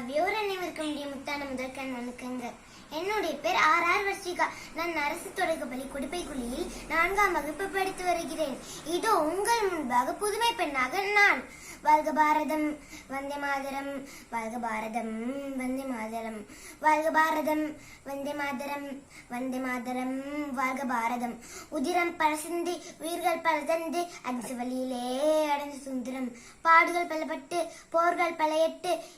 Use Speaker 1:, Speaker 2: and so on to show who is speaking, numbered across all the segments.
Speaker 1: அவ்வியோர் அனைவருக்கும் முடிய முத்தான முதற்கண் வணக்கங்க என்னுடைய பேர் ஆர் ஆர் வர்ஷிகா. நான் அரசு தொடக்கப்பள்ளி குடிப்பைக்குழியில் நான்காம் வகுப்பு படித்து வருகிறேன். இதோ உங்கள் முன்பாக புதுமை பெண்ணாக நான். வாழ்க பாரதம் வந்தே மாதரம் வாழ்க பாரதம் வந்தே மாதரம். வாழ்க பாரதம் வந்தே மாதரம் வந்தே மாதரம் வாழ்க பாரதம் உதிரம் பல உயிர்கள் பல அஞ்சு வழியிலே அடைந்த சுந்தரம். பாடுகள் பலப்பட்டு போர்கள் பல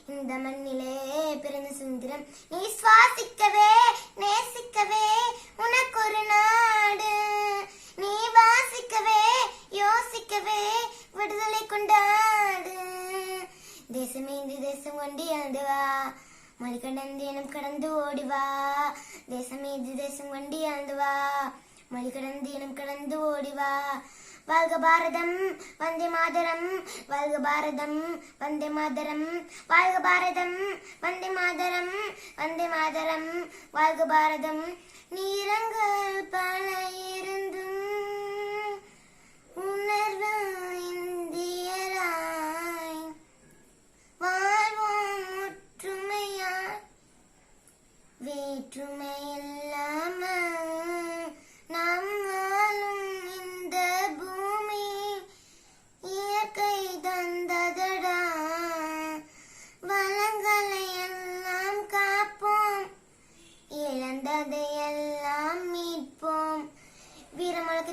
Speaker 1: இந்த மண்ணிலே பிறந்த சுந்தரம். நீ சுவாசிக்கவே நேசிக்கவே உனக்கு ஒரு நாடு. நீ வாசிக்கவே யோசிக்கவே விடுதலை கொண்டாடு தேசமே இந்த தேசம் கொண்டு எழுந்து வா மொழி கடந்து இனம் கடந்து ஓடி வா தேசமே இது தேசம் கொண்டு எழுந்து வா மொழி கடந்து இனம் கடந்து ஓடி வா வாழ்க பாரதம் வந்தே மாதரம். வாழ்க பாரதம் வந்தே மாதரம். வாழ்க பாரதம் வந்தே மாதரம். வந்தே மாதரம். வாழ்க பாரதம். நீரங்கள் பல இருந்து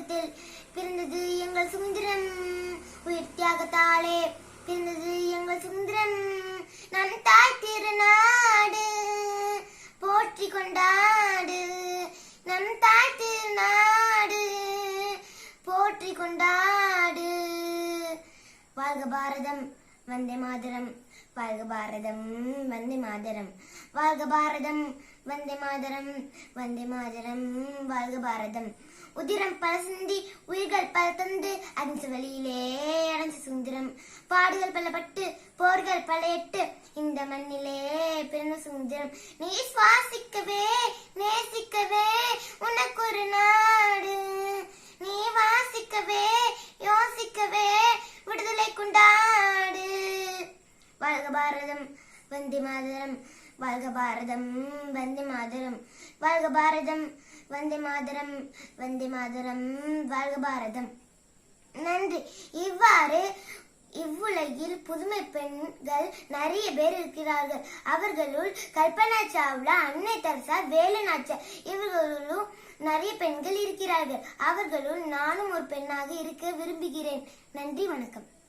Speaker 1: வீரமுழக்கத்தில் பிறந்தது எங்கள் சுதந்திரம் உயிர் தியாகத்தாலே. பிறந்தது எங்கள் சுதந்திரம் நம் தாய் திருநாடு. போற்றி கொண்டாடு. நம் தாய் திருநாடு. போற்றி கொண்டாடு. வாழ்க பாரதம். வந்தே மாதரம் வாழ்க பாரதம் வந்தே மாதரம். வாழ்க பாரதம் வந்தே மாதரம் வந்தே மாதரம் வாழ்க பாரதம். உதிரம் பல சிந்தி உயிர்கள் பல தந்து அஞ்சு வழியிலே அடைஞ்ச சுந்தரம். பாடுகள் பல பட்டு போர்கள் பல எட்டு இந்த மண்ணிலே பிறந்த சுந்தரம். நீ சுவாசிக்கவே நேசிக்கவே உனக்கு ஒரு நாடு நீ வாசிக்கவே யோசிக்கவே விடுதலை கொண்டாடு வாழ்க பாரதம். வந்தே மாதரம். வாழ்க பாரதம். வந்தே மாதரம். வாழ்க பாரதம். வந்தே மாதரம். வந்தே மாதரம். வாழ்க பாரதம். நன்றி. இவ்வாறு இவ்வுலகில் புதுமை பெண்கள் நிறைய பேர் இருக்கிறார்கள். அவர்களுள் கல்பனா சாவ்லா அன்னை தர்சா வேலு நாச்சியார் இவர்களும் நிறைய பெண்கள் இருக்கிறார்கள். அவர்களுள் நானும் ஒரு பெண்ணாக இருக்க விரும்புகிறேன். நன்றி வணக்கம்.